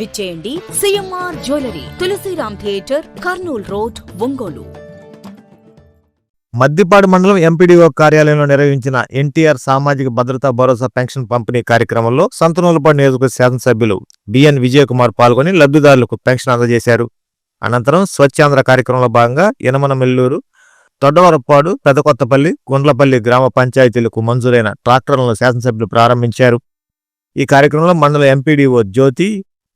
విచ్చేయండి CMR jewellery Tulasiram theatre Kurnool road Ongole. Maddipadu మండలం MPDO కార్యాలయంలో నిర్వహించిన ఎన్టీఆర్ సామాజిక భద్రతా భరోసా పెన్షన్ పంపిణీ కార్యక్రమంలో సంతనూలపాడు నియోజకవర్గ శాసనసభ్యులు బిఎన్ విజయకుమార్ పాల్గొని లబ్ధిదారులకు పెన్షన్ అందజేశారు. అనంతరం స్వచ్ఛాంధ్ర కార్యక్రమంలో భాగంగా యనమనమెల్లూరు తొడ్డవరపాడు పెదకొత్తపల్లి గుండ్లపల్లి గ్రామ పంచాయతీలకు మంజూరైన ట్రాక్టర్లను శాసనసభ్యులు ప్రారంభించారు. ఈ కార్యక్రమంలో మండల ఎంపీడీఓ జ్యోతి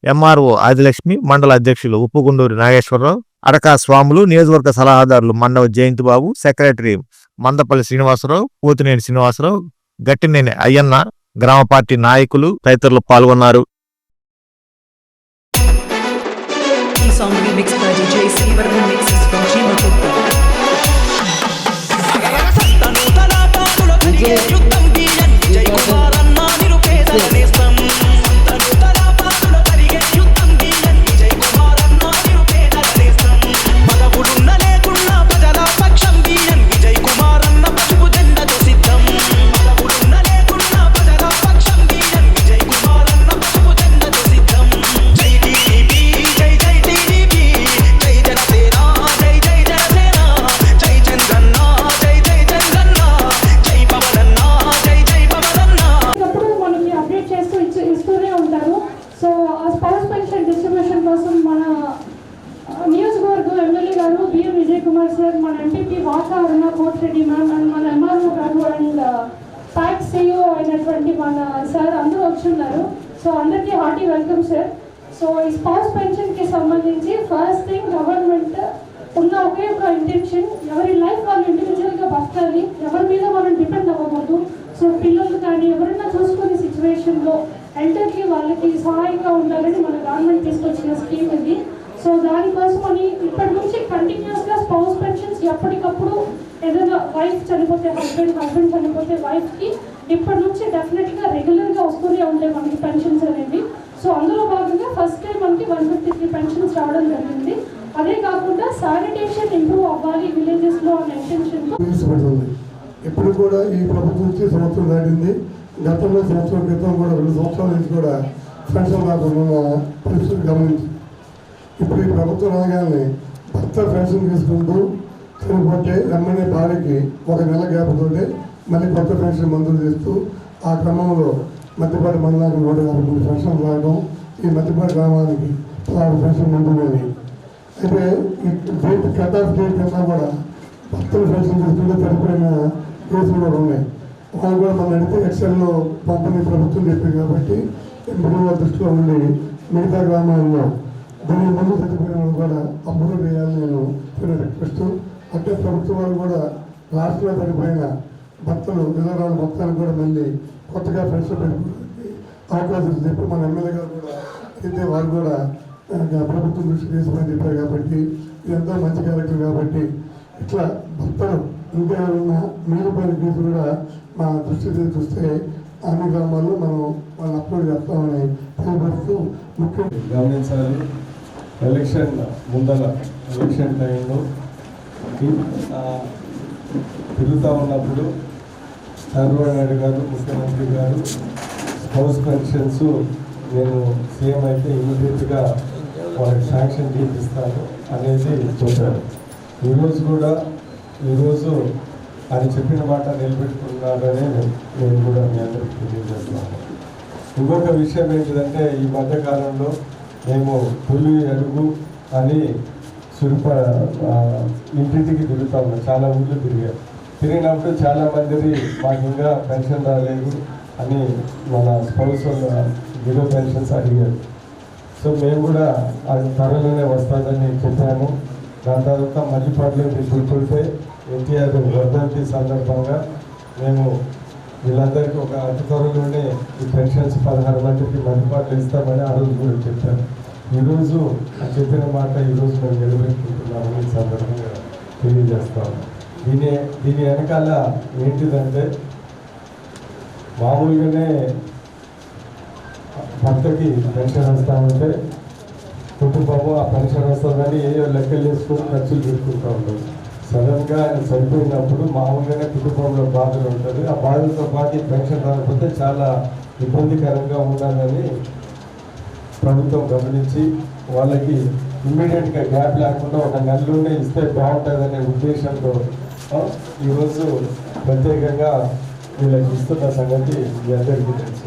ఎంఆర్ఓ ఆదిలక్ష్మి మండల అధ్యక్షులు ఉప్పుగుండూరి నాగేశ్వరరావు అడకా స్వాములు నియోజకవర్గ సలహాదారులు మండవ జయంతి బాబు సెక్రటరీ మందపల్లి శ్రీనివాసరావు పోతినేని శ్రీనివాసరావు గట్టినేని అయ్యన్న గ్రామ పార్టీ నాయకులు తదితరులు పాల్గొన్నారు Yeah. సార్ మన ఎంపీకి వాతావరణ అరుణ కోటిరెడ్డి మ్యామ్ అండ్ మన ఎంఆర్ఓ గారు అండ్ ప్యాక్ సిఇఓ అయినటువంటి మన సార్ అందరూ వచ్చున్నారు సో అందరికీ హార్టీ వెల్కమ్ సార్. సో ఈ స్పౌస్ పెన్షన్కి సంబంధించి ఫస్ట్ థింగ్ గవర్నమెంట్ ఉన్న ఒకే ఒక ఇంటెన్షన్ ఎవరి లైఫ్ వాళ్ళు ఇండివిజువల్గా బతకాలి ఎవరి మీద మనం డిపెండ్ అవ్వకూడదు. సో పిల్లలు కానీ ఎవరైనా చూసుకునే సిచ్యువేషన్లో ఎంటర్కి వాళ్ళకి సహాయంగా ఉండాలని మన గవర్నమెంట్ తీసుకొచ్చిన స్కీమ్ ఇది. సో దానికోసమని ఇప్పటి నుంచి కంటిన్యూస్గా స్పౌస్ పెన్షన్స్ ఎప్పటికప్పుడు ఏదైనా వైఫ్ చనిపోతే హస్బెండ్ హస్బెండ్ చనిపోతే వైఫ్కి ఇప్పటి నుంచి డెఫినెట్గా రెగ్యులర్గా వస్తూనే ఉండే మనకి పెన్షన్స్ అనేవి. సో అందులో భాగంగా ఫస్ట్ టైం మనకి వన్ ఫిఫ్టీ త్రీ పెన్షన్స్ రావడం జరిగింది. అదే కాకుండా శానిటేషన్ ఇంప్రూవ్ అవ్వాలి విలేజెస్లో అనే ఇంటెన్షన్తో ఇప్పుడు కూడా ఈ ప్రభుత్వం వచ్చి సంవత్సరం దాటింది. గతంలో సంవత్సరం క్రితం కూడా రెండు సంవత్సరాల నుంచి కూడా పెన్షన్ రాకుండా పరిస్థితులు గమనించి ఇప్పుడు ఈ ప్రభుత్వం రాగానే భర్త పెన్షన్ తీసుకుంటూ చనిపోతే రమ్మనే భార్యకి ఒక నెల గ్యాప్తోంటే మళ్ళీ కొత్త పెన్షన్ మంజూరు చేస్తూ ఆ క్రమంలో మధ్యపాటి మండలానికి నూట యాభై మూడు పెన్షన్ రావడం ఈ మధ్యపాటి గ్రామానికి పదహారు పెన్షన్ మంజూరైనవి అయితే ఈ డేట్ కట్ ఆఫ్ డేట్ కన్నా కూడా భర్తలు పెన్షన్ తీసుకుంటే చనిపోయిన కేసులు కూడా ఉన్నాయి. వాళ్ళు కూడా మనం అడిగితే ఎక్సెల్లో పంపిణీ ప్రభుత్వం చెప్పింది కాబట్టి ఎంపీడీఓ దృష్టిలో ఉండి మిగతా గ్రామాల్లో దీనికి ముందు చచ్చిపోయిన వాళ్ళు కూడా అప్రూవ్ వేయాలని నేను చిన్న రిక్వెస్ట్ అంటే ప్రభుత్వం వాళ్ళు కూడా రాష్ట్రంలో చనిపోయిన భర్తలు వివరాలు మొత్తాన్ని కూడా మళ్ళీ కొత్తగా ఫ్రెండ్స్ పెట్టుకోవడానికి అవకాశం చెప్పి మన ఎమ్మెల్యే గారు కూడా అయితే వారు కూడా ప్రభుత్వం దృష్టి తీసుకొని చెప్పారు కాబట్టి ఇదంతా మంచి కార్యక్రమం కాబట్టి ఇట్లా భర్తలు ఇంకా ఉన్న మిగిలిపోయిన కేసులు కూడా మా దృష్టి చూస్తే అన్ని గ్రామాల్లో మనం వాళ్ళని అప్లోడ్ చేస్తామని తెలియపరుస్తూ ముఖ్యంగా గమనించాలి. ఎలక్షన్ ముందర ఎలక్షన్ టైంలో తిరుగుతూ ఉన్నప్పుడు చంద్రబాబు నాయుడు గారు ముఖ్యమంత్రి గారు హౌస్ పెన్షన్స్ నేను సీఎం అయితే ఇమీడియట్గా వాళ్ళకి శాంక్షన్ చేపిస్తాను అనేది చెప్పారు. ఈరోజు కూడా ఈరోజు ఆయన చెప్పిన మాట నిలబెట్టుకున్నారనే నేను కూడా మీ అందరికీ తెలియజేస్తున్నాను. ఇంకొక విషయం ఏంటిదంటే ఈ మధ్యకాలంలో మేము పులి అడుగు అని సురుప ఇంటింటికి తిరుగుతా ఉన్నాం. చాలా ఊళ్ళు తిరిగాం. తిరిగినప్పుడు చాలా మంది మాకు ఇంకా పెన్షన్ రాలేదు అని మన స్పౌస్ జీరో పెన్షన్స్ అడిగారు. సో మేము కూడా అది త్వరలోనే వస్తుందని చెప్పాము. దాని తర్వాత మల్లిపాడులో తీసుకుంటుంటే ఎన్టీఆర్ వర్ధంతి సందర్భంగా మేము వీళ్ళందరికీ ఒక అతి త్వరలోనే ఈ పెన్షన్స్ పదహారు మందికి మల్లిపాట్లు ఇస్తామని ఆ రోజు కూడా చెప్పాను ఈరోజు ఆ చెప్పిన మాట ఈరోజు మేము నిలబెట్టుకుంటున్నామని సందర్భంగా తెలియజేస్తాము దీని దీని వెనకాల ఏంటిదంటే మామూలుగానే భర్తకి పెన్షన్ వస్తామంటే కుటుంబము ఆ పెన్షన్ వస్తుందని ఏదో లెక్కలు చేసుకుని ఖర్చులు పెట్టుకుంటూ ఉంటుంది సడన్గా ఆయన చనిపోయినప్పుడు మామూలుగానే కుటుంబంలో బాధలు ఉంటుంది. ఆ బాధలతో పాటు పెన్షన్ రాకపోతే చాలా ఇబ్బందికరంగా ఉండాలని ప్రభుత్వం గమనించి వాళ్ళకి ఇమ్మీడియట్గా గ్యాప్ లేకుండా ఒక నెలలోనే ఇస్తే బాగుంటుందనే ఉద్దేశంతో ఈరోజు ప్రత్యేకంగా వీళ్ళకి ఇస్తున్న సంగతి మీ అందరికీ తెలుసు.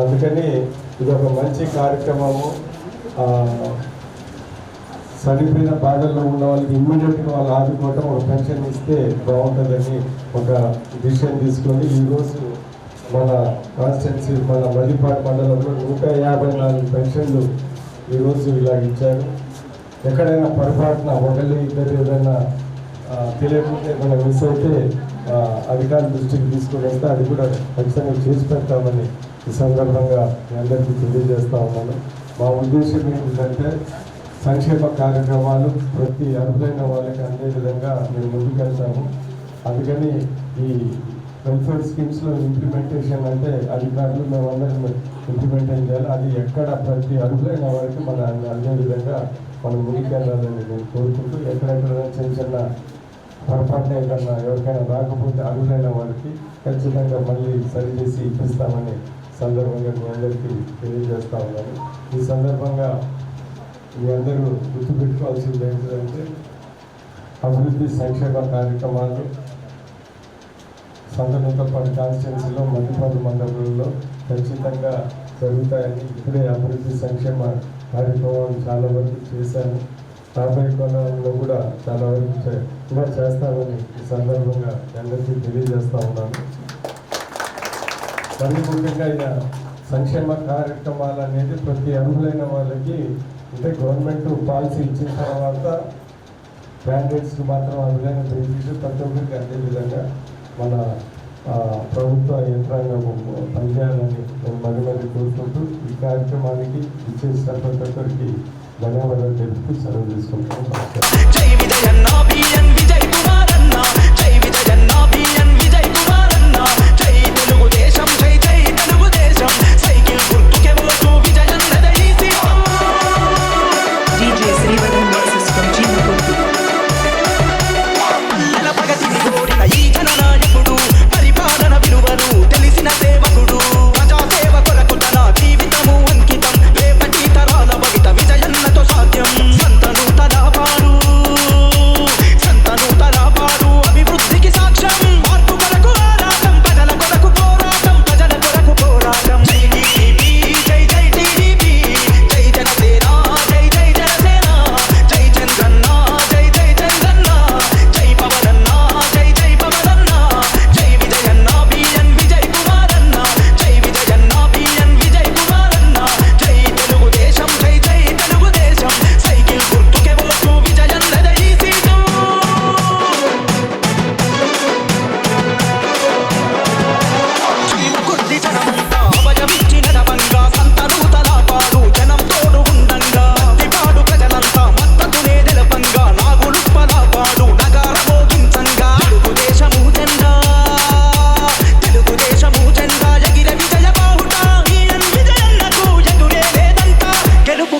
అందుకని ఇది ఒక మంచి కార్యక్రమము. చనిపోయిన బాధల్లో ఉన్న వాళ్ళకి ఇమ్మీడియట్గా వాళ్ళు ఆదుకోవటం ఒక పెన్షన్ ఇస్తే బాగుంటుందని ఒక డిసిషన్ తీసుకొని ఈరోజు మన కాన్స్టిట్యున్సీ మన మల్లిపాటి మండలంలో నూట యాభై నాలుగు పెన్షన్లు ఈరోజు ఇలా ఇచ్చారు. ఎక్కడైనా పొరపాటున ఒకళ్ళు ఇద్దరు ఏదైనా తెలియకుంటే ఏదైనా మిస్ అయితే అధికారుల దృష్టికి తీసుకుని వెళ్తే అది కూడా ఖచ్చితంగా చేసి పెడతామని ఈ సందర్భంగా అందరికీ తెలియజేస్తా ఉన్నాను. మా ఉద్దేశం ఏంటంటే సంక్షేమ కార్యక్రమాలు ప్రతి అర్హులైన వాళ్ళకి అందే విధంగా మేము ముందుకెళ్తాము. అందుకని ఈ వెల్ఫేర్ స్కీమ్స్లో ఇంప్లిమెంటేషన్ అంటే అధికారులు మేమందరం ఇంప్లిమెంటేషన్ చేయాలి అది ఎక్కడ ప్రతి అర్హులైన వారికి మన అందే విధంగా మనం ముందుకెళ్ళాలని నేను కోరుకుంటూ ఎక్కడెక్కడ చిన్న చిన్న పొరపాటున ఏదన్నా ఎవరికైనా రాకపోతే అర్హులైన వారికి ఖచ్చితంగా మళ్ళీ సరిచేసి ఇప్పిస్తామని సందర్భంగా మీ అందరికీ తెలియజేస్తా ఉన్నాను. ఈ సందర్భంగా మీ అందరూ గుర్తుపెట్టుకోవాల్సింది ఏంటంటే అభివృద్ధి సంక్షేమ కార్యక్రమాలు సంతనూతపాటి కాన్స్టిట్యున్సీలో మధ్యపాటి మండలంలో ఖచ్చితంగా జరుగుతాయని ఇప్పుడే అభివృద్ధి సంక్షేమ కార్యక్రమాలు చాలా వరకు చేశాను రాబోయే కాలంలో కూడా చాలా వరకు చే- చేస్తామని ఈ సందర్భంగా అందరికీ తెలియజేస్తూ ఉన్నాను. మరి ముఖ్యంగా ఇక సంక్షేమ కార్యక్రమాలు అనేది ప్రతి అర్హులైన వాళ్ళకి అంటే గవర్నమెంట్ పాలసీ ఇచ్చిన తర్వాత క్యాండిడేట్స్కి మాత్రం ఆ విధంగా బెనిఫిట్ ప్రతి ఒక్కరికి అందే విధంగా మన ప్రభుత్వ యంత్రాంగం పనిచేయాలని నేను మరి మరి కోరుకుంటూ ఈ కార్యక్రమానికి ఇచ్చేసిన ప్రతి ఒక్కరికి ధన్యవాదాలు తెలుపుతూ సెలవు తీసుకుంటాను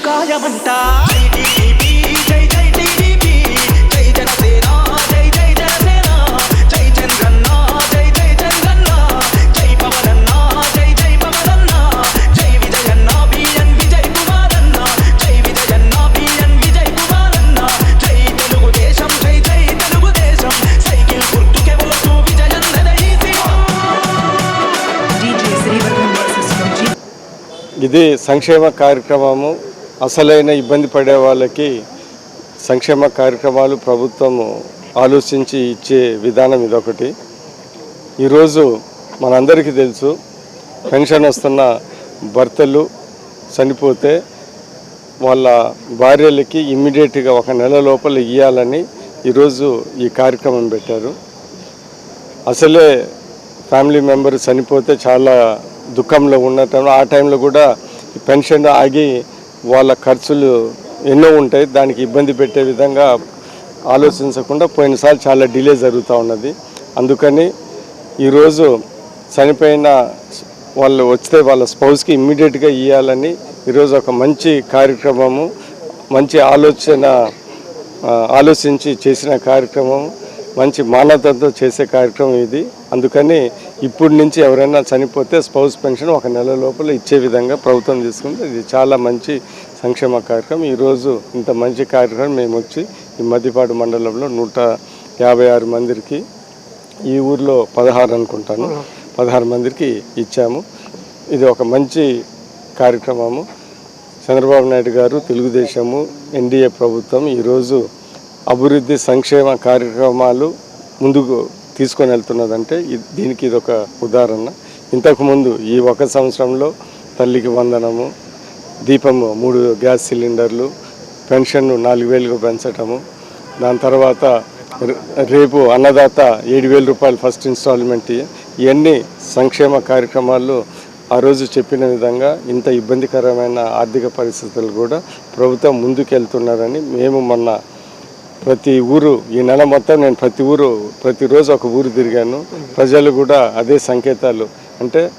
కాయమంట జై జై జై టీడీపీ జై జనసేన జై జై జనసేన జై చంద్రన్న జై జై చంద్రన్న జై పవనన్న జై జై పవనన్న జై విజయన్న బిఎన్ విజయ్ కుమారన్న జై విజయన్న బిఎన్ విజయ్ కుమారన్న జై తెలుగుదేశం జై జై తెలుగుదేశం సైకిల్ గుర్తుకే ఓటు Jima ఇది సంక్షేమ కార్యక్రమము. అసలైన ఇబ్బంది పడే వాళ్ళకి సంక్షేమ కార్యక్రమాలు ప్రభుత్వము ఆలోచించి ఇచ్చే విధానం ఇదొకటి. ఈరోజు మనందరికీ తెలుసు పెన్షన్ వస్తున్న భర్తలు చనిపోతే వాళ్ళ భార్యలకి ఇమ్మీడియట్గా ఒక నెల లోపల ఇవ్వాలని ఈరోజు ఈ కార్యక్రమం పెట్టారు. అసలే ఫ్యామిలీ మెంబర్ చనిపోతే చాలా దుఃఖంలో ఉన్న టైంలో ఆ టైంలో కూడా పెన్షన్ ఆగి వాళ్ళ ఖర్చులు ఎన్నో ఉంటాయి. దానికి ఇబ్బంది పెట్టే విధంగా ఆలోచించకుండా పోయినసారి చాలా డిలే జరుగుతూ ఉన్నది. అందుకని ఈరోజు చనిపోయిన వాళ్ళు వస్తే వాళ్ళ స్పౌస్కి ఇమ్మీడియట్గా ఇవ్వాలని ఈరోజు ఒక మంచి కార్యక్రమము మంచి ఆలోచన ఆలోచించి చేసిన కార్యక్రమం మంచి మానవతతో చేసే కార్యక్రమం ఇది. అందుకని ఇప్పటి నుంచి ఎవరైనా చనిపోతే స్పౌస్ పెన్షన్ ఒక నెల లోపల ఇచ్చే విధంగా ప్రభుత్వం తీసుకుంది. ఇది చాలా మంచి సంక్షేమ కార్యక్రమం. ఈరోజు ఇంత మంచి కార్యక్రమం మేము వచ్చి ఈ మద్దిపాడు మండలంలో నూట యాభై ఆరు మందికి ఈ ఊర్లో పదహారు అనుకుంటాను. పదహారు మందికి ఇచ్చాము. ఇది ఒక మంచి కార్యక్రమము. చంద్రబాబు నాయుడు గారు తెలుగుదేశము ఎన్డీఏ ప్రభుత్వం ఈరోజు అభివృద్ధి సంక్షేమ కార్యక్రమాలు ముందుకు తీసుకొని వెళ్తున్నదంటే దీనికి ఇది ఒక ఉదాహరణ ఇంతకుముందు ఈ ఒక సంవత్సరంలో తల్లికి వందనము దీపము మూడు గ్యాస్ సిలిండర్లు పెన్షన్ను నాలుగు వేలకు పెంచటము దాని తర్వాత రే- రేపు అన్నదాత ఏడు వేల రూపాయలు ఫస్ట్ ఇన్స్టాల్మెంట్ ఇవన్నీ సంక్షేమ కార్యక్రమాలు ఆ రోజు చెప్పిన విధంగా ఇంత ఇబ్బందికరమైన ఆర్థిక పరిస్థితులు కూడా ప్రభుత్వం ముందుకెళ్తున్నారని మేము మొన్న ప్రతి ఊరు ఈ నెల మొత్తం నేను ప్రతి ఊరు ప్రతిరోజు ఒక ఊరు తిరిగాను. ప్రజలు కూడా అదే సంకేతాలు. అంటే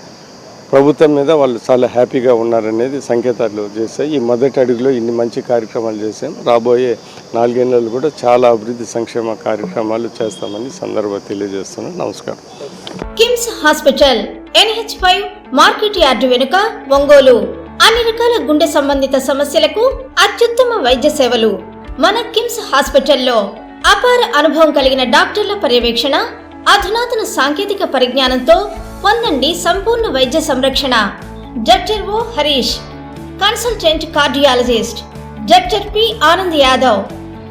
ప్రభుత్వం మీద వాళ్ళు చాలా హ్యాపీగా ఉన్నారనేది సంకేతాలు చేశాయి. ఈ మొదటి అడుగులో ఇన్ని మంచి కార్యక్రమాలు చేశాం. రాబోయే నాలుగేళ్ళలో కూడా చాలా అభివృద్ధి సంక్షేమ కార్యక్రమాలు చేస్తామని సందర్భం తెలియజేస్తున్నాను. నమస్కారం. KIMS hospital NH five market yard వెనుక ఒంగోలు. అన్ని రకాల గుండె సంబంధిత సమస్యలకు అత్యుత్తమ వైద్య సేవలు. మన కిమ్స్ హాస్పిటల్లో అపార అనుభవం కలిగిన డాక్టర్ల పర్యవేక్షణ అధునాతన సాంకేతిక పరిజ్ఞానంతో పొందండి సంపూర్ణ వైద్య సంరక్షణ. Doctor O Harish consultant cardiologist. Doctor P Anand Yadav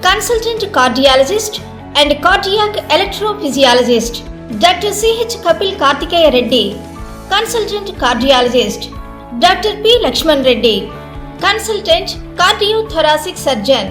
consultant cardiologist and cardiac electrophysiologist. Doctor CH Kapil Karthikeya Reddy consultant cardiologist. Doctor P Lakshman Reddy consultant cardio thoracic surgeon.